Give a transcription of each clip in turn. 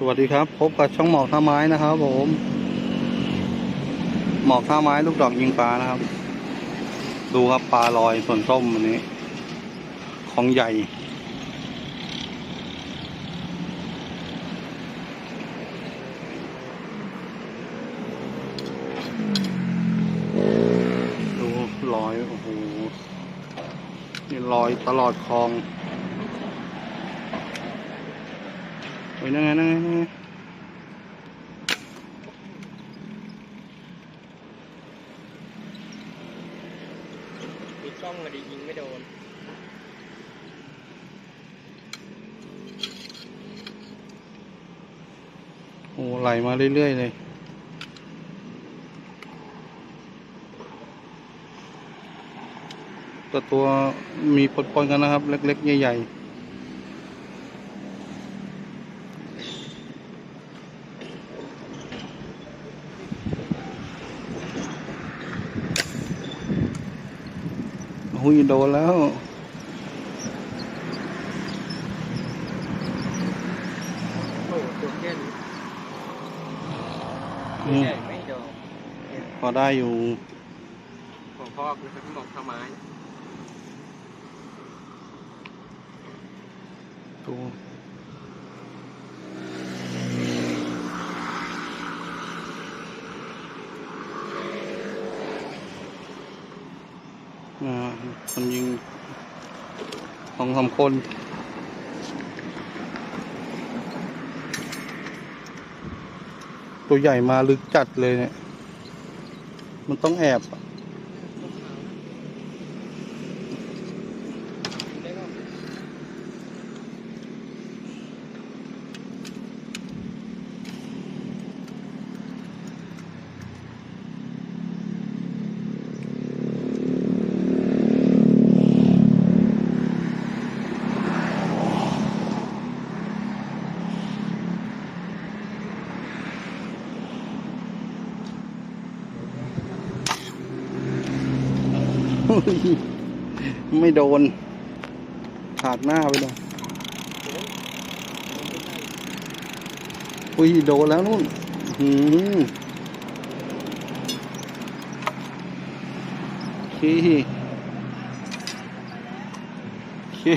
สวัสดีครับ พบกับช่องหมอกท่าไม้นะครับผม หมอกท่าไม้ลูกดอกยิงปลานะครับ ดูครับปลาลอยส่วนส้มวันนี้ ของใหญ่ ดูลอย โอ้โหนี่ลอยตลอดคลอง เฮ้ยนั่งไงนั่งไงนั่งไงมีกล้องมาดียิงไม่โดนโอ้ไหลมาเรื่อยๆเลยแต่ตัวมีปนๆกันนะครับ เล็ก ๆ ใหญ่ ๆ หุยโดนแล้วโอ้ตัวแค่นี้อืมใหญ่ไม่โดนพอได้อยู่ ของพ่อคือเขาบอกทำไม้ตัว คนยิงสองสามคนตัวใหญ่มาลึกจัดเลยเนี่ย มันต้องแอบอะ ได้ป่ะ ไม่โดน ขาดหน้าไปเลยอุ้ยโดนแล้วนู่นหืมขี้ขี้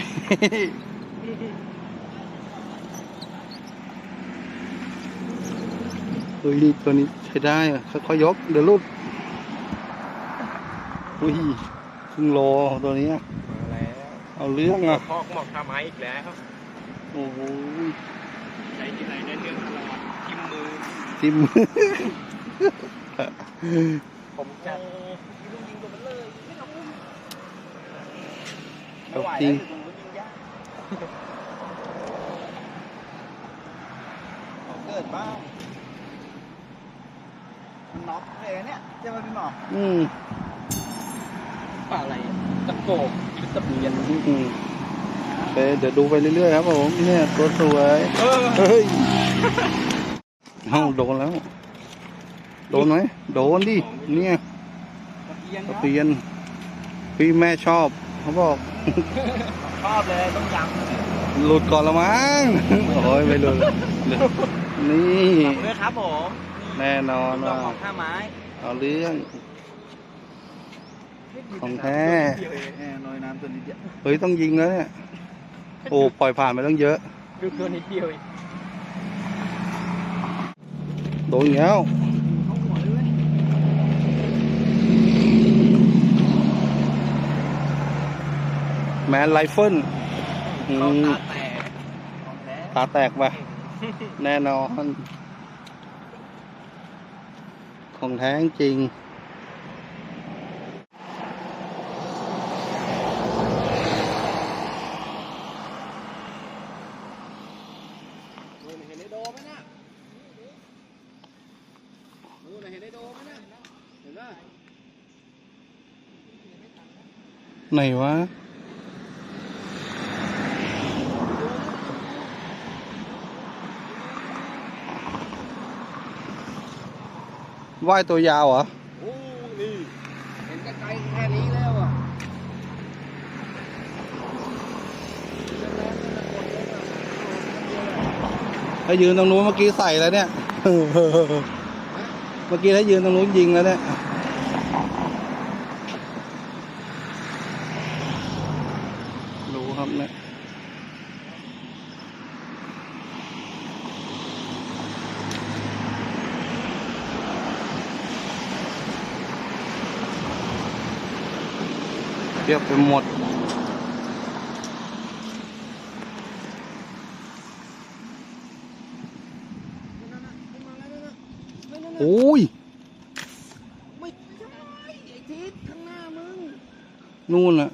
เฮ้ยตัวนี้ใช้ได้ค่อยๆยกเดี๋ยวรุดอุ้ย รึ่งโลตัวเนี้ยมาแล้วเอาเรื่องอะพ่อก็บอกทำไม้อีกแล้วโอ้โหใช้ที่ไหนได้เรื่องตลอดทิมมือทิมผมจัดลุงยิงตัวมันเลยไม่ต้องเอาจริงลุงยิงยากเกิดบ้างมันน็อกเลยเนี่ยใช่ไหมพี่หมออืม ป่าอะไรตะโกกยุตะเบียนอืมโอเคเดี๋ยวดูไปเรื่อยๆครับผมเนี่ยตัวสวยเออเฮ้ยเอ้าโดนแล้ว โดนไหมโดนดิเนี่ยตะเกียงตะเนาะเพียนพี่แม่ชอบเขาบอกชอบเลยต้องยหลุดก่อนละมั้งโอ้ยไม่หลุดนี่ำด้วยครับผมแน่นอนดอว่ากของท่าไม้เอาเรื่อง ของแท้เดียวเองแอร์ลอยน้ำตัวนิดเดียวเฮ้ยต้องยิงแล้วเนี่ยโอ้ปล่อยผ่านไปตั้งเยอะดูตัวนิดเดียวเองโดนอีกแล้วเขาหัวเลยแมนไรเฟิลอืเขามตาแตกของแท้ตาแตกไปแน่นอน ของแท้จริง เห็นไอ้โดไหมน่ะนู่นน่ะเห็นไอ้โดไหมน่ะเห็นไหม ไหนวะ ว่ายตัวยาวเหรอ โอ้นี่เห็นไกลๆแค่นี้แล้วอะถ้ายืนตรงนู้นเมื่อกี้ใส่แล้วเนี่ย เมื่อกี้ถ้ายืนตรงนู้นยิงแล้วเนี่ย รู้ครับเนี่ย เทียบ ไปหมด โอ้ย ไม่ใช่ไอ้ทิศข้างหน้ามึง นู่นอะ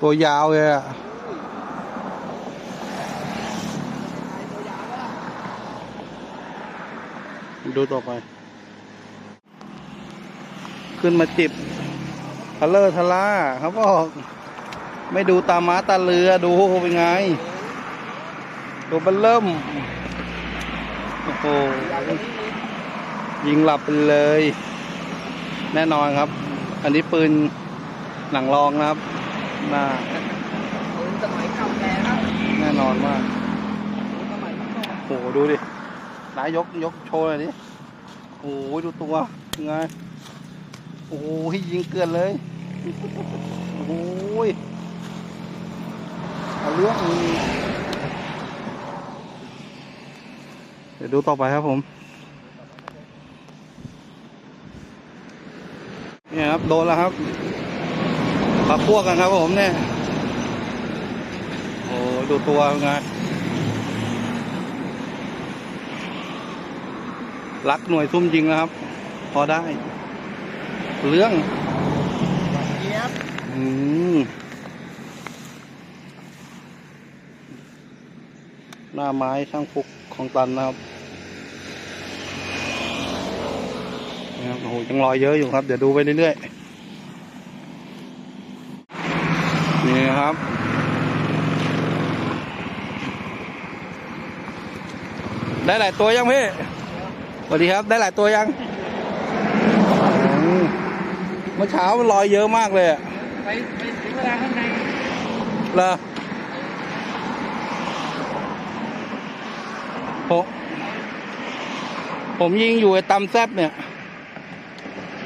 ตัวยาวเลยอะไอ้ตัวยาวแล้วล่ะดูต่อไป ขึ้นมาจิบทะเลอร์ทะล่าเขาบอกไม่ดูตาม้าตาเรือดูเป็นไง ตัวเบันเริ่ม โอ้โห ยิงหลับไปเลย แน่นอนครับ อันนี้ปืนหนังรองนะครับน่าปืนสมัยเก่าแก่ครับแน่นอนมากโอ้โห ดูดิ นายยกยกโชว์หน่อยดิโอ้โห ดูตัวยังไง โอ้โหยิงเกลือนเลย โอ้โหเอาเรื่องเดี๋ยวดูต่อไปครับผม เนี่ยครับ โดนแล้วครับพักพวกกันครับผมเนี่ย โอ้ดูตัวเป็นไงรักหน่วยซุ่มยิงนะครับ พอได้ เรื่องเจี๊ยบอืมหน้าไม้ช่างฟุกของตันนะครับนี่ครับโอ้โหยังรอยเยอะอยู่ครับ เดี๋ยวดูไปเรื่อยๆ นี่นะครับได้หลายตัวยังพี่ สวัสดีครับ ได้หลายตัวยังอืม เมื่อเช้ามันลอยเยอะมากเลยอะไปไปถึงเวลาข้างในเหรอผมผมยิงอยู่ไอ้ตำแซบเนี่ย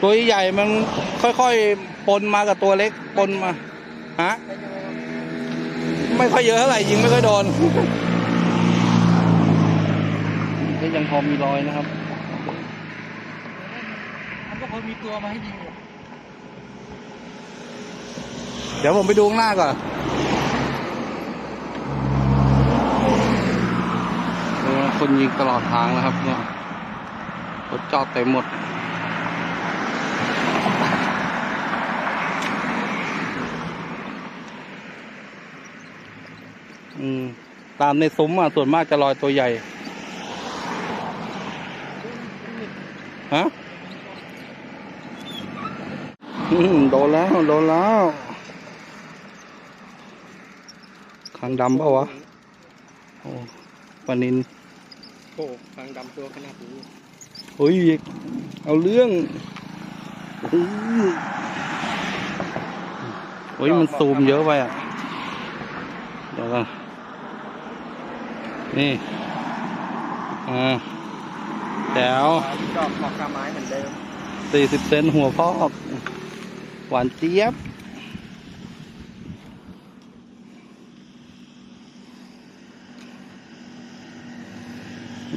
ตัวใหญ่มันค่อยๆปนมากับตัวเล็กปนมาฮะไม่ค่อยเยอะเท่าไหร่ยิงไม่ค่อยโดนก็ยังพอมีรอยนะครับมันก็พอมีตัวมาให้ยิงอยู่ เดี๋ยวผมไปดูข้างหน้าก่อนคนยิงตลอดทางนะครับเนี่ยรถจอดเต็มหมด อืม ตามในซุ้มอะ ส่วนมากจะลอยตัวใหญ่ ฮะโดนแล้ว โดนแล้ว คางดำเปล่าวะโอ้ปลานินโอ้ฟางดำตัวขนาดนี้เฮ้ยเอาเรื่องเฮ้ยเฮ้ยมันซูมเยอะไปอะ เดี๋ยวก่อนนี่ อ่าแจ๋วดอกหมอกกาไม้เหมือนเดิมสี่สิบเซนหัวพอก หวานเจี๊ยบ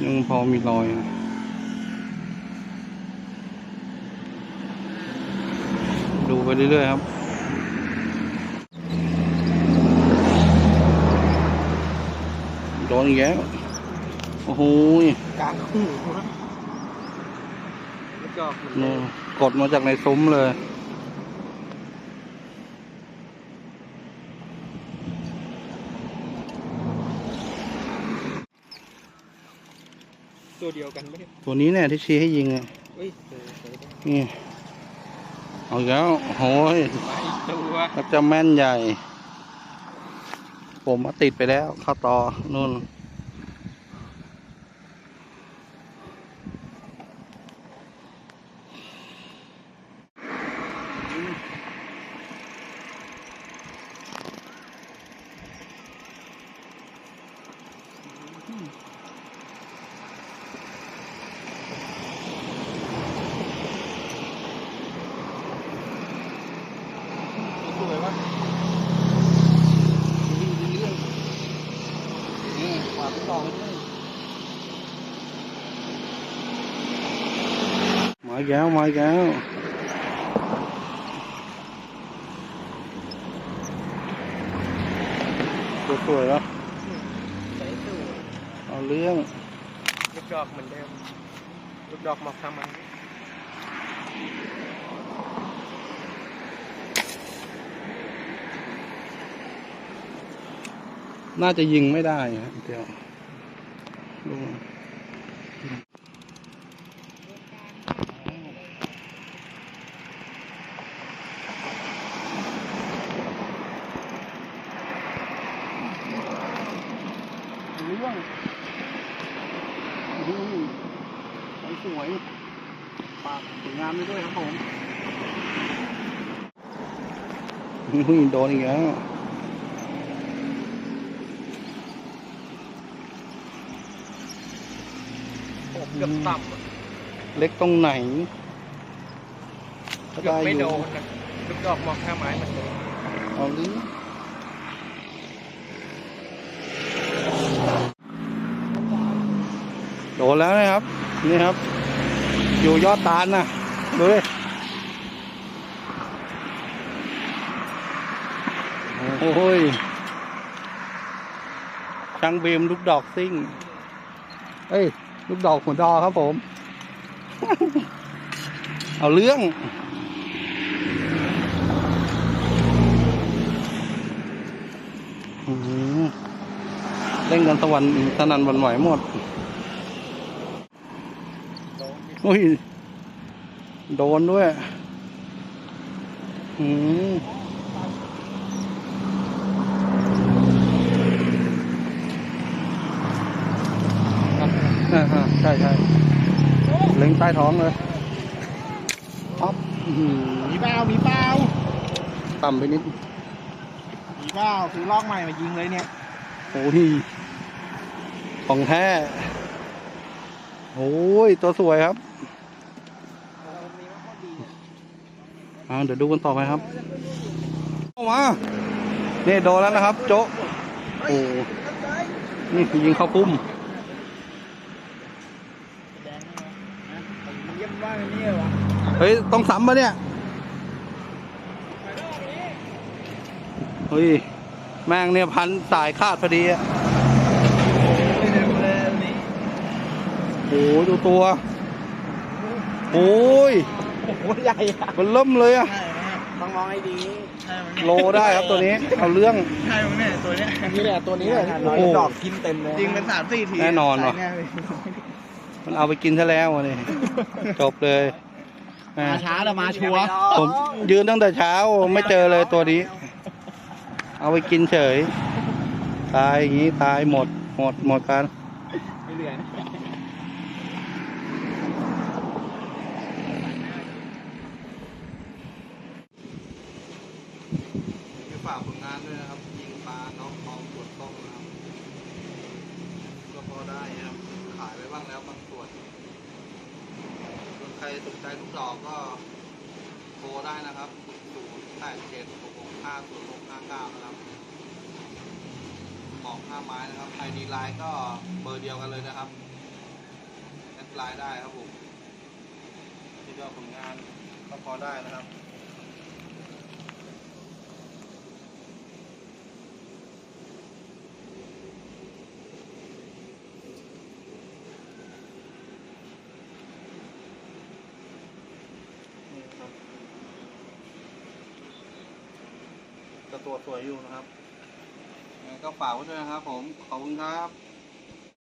ยังพอมีรอยนะดูไปเรื่อยๆครับโดนอีกแล้วโอ้โหยกลางหูแล้วก็นู่นกดมาจากในซุ้มเลย ตัวเดียวกันไหมตัวนี้เนี่ยที่ชี้ให้ยิงอะนี่เอาอกแล้วโอ้ยมาอีตัวมันจะแม่นใหญ่ ผมมาติดไปแล้ว เข้าต่อนู่นอืม กแล้วมาอีกแล้วสวยๆแล้วใส่ตู้เอาเรื่องลูกดอกเหมือนเดิมลูกดอกหมอกทำมันน่าจะยิงไม่ได้นะเดี๋ยวดูเรื่องดูสวยๆปากสวยงามไปด้วยครับผมอุ้ยโดนอีกแล้วโอ้เกือบต่ำอะเล็กตรงไหนเกือบไม่โดนนะลูกดอกหมอกท่าไม้มันโดนเอาดิโดนแล้วนะครับ นี่ครับ อยู่ยอดตาลนะ ดูดิโอ้ยช่างบีมลูกดอกซิ่ง เอ้ย ลูกดอกหัวดอครับผม เอาเรื่อง เล่นกันตะวันสนันวันไหวหมด โอ้ย โดนด้วยอืมอ่าฮะใช่ใช่เล็งใต้ท้องเลยอ๊อฟอื้อหือมีเปล่ามีเปล่าต่ำไปนิดมีเปล่าซื้อลอกใหม่มายิงเลยเนี่ยโอ้ยของแท้โอ้ยตัวสวยครับ เอาเดี๋ยวดูกันต่อไปครับเข้ามานี่โดนแล้วนะครับ โจ๊ะโอ้นี่ยิงเข้าพุ่มแดงนะมันเยี่ยมว่าอันนี้วะเฮ้ย ต้องซ้ำปะเนี่ย เฮ้ย แม่งเนี่ยพันสายคาดพอดีอะไม่เดินเลยนี่โอ้ยดูตัว โอ้ย โอ้โหใหญ่อะมันเริ่มเลยอะใช่ไหมต้องมองให้ดีใช่ไหมโลได้ครับตัวนี้ เอาเรื่อง ใช่ไหมเนี่ยตัวเนี้ยนี่แหละตัวนี้แหละโอ้โห ดอกกินเต็มเลยยิงเป็นสามสี่ทีแน่นอนว่ะ ใช่แเลยมันเอาไปกินซะแล้วอะนี่จบเลยแหมมาช้าแล้วมาชัวร์ผมยืนตั้งแต่เช้าไม่เจอเลยตัวนี้ เอาไปกินเฉย ตายอย่างนี้ตายหมด หมดหมดกันไม่เหลือนะ ฝากผลงานด้วยนะครับ ยิงปลาน้องทองปวดต้มนะครับ ก็พอได้นะครับ ขายไปบ้างแล้วบางส่วน สนใครสนใจลูกดอกก็โทรได้นะครับ0 8 7 6 6 5 0 6 5 9นะครับของห้าไม้นะครับไอดีไลน์ก็เบอร์เดียวกันเลยนะครับแอดไลน์ได้ครับผมที่ยอดผลงานก็พอได้นะครับ นี่ครับจะ ตัวสวยอยู่นะครับก็ฝากไว้ด้วยนะครับผม ขอบคุณครับ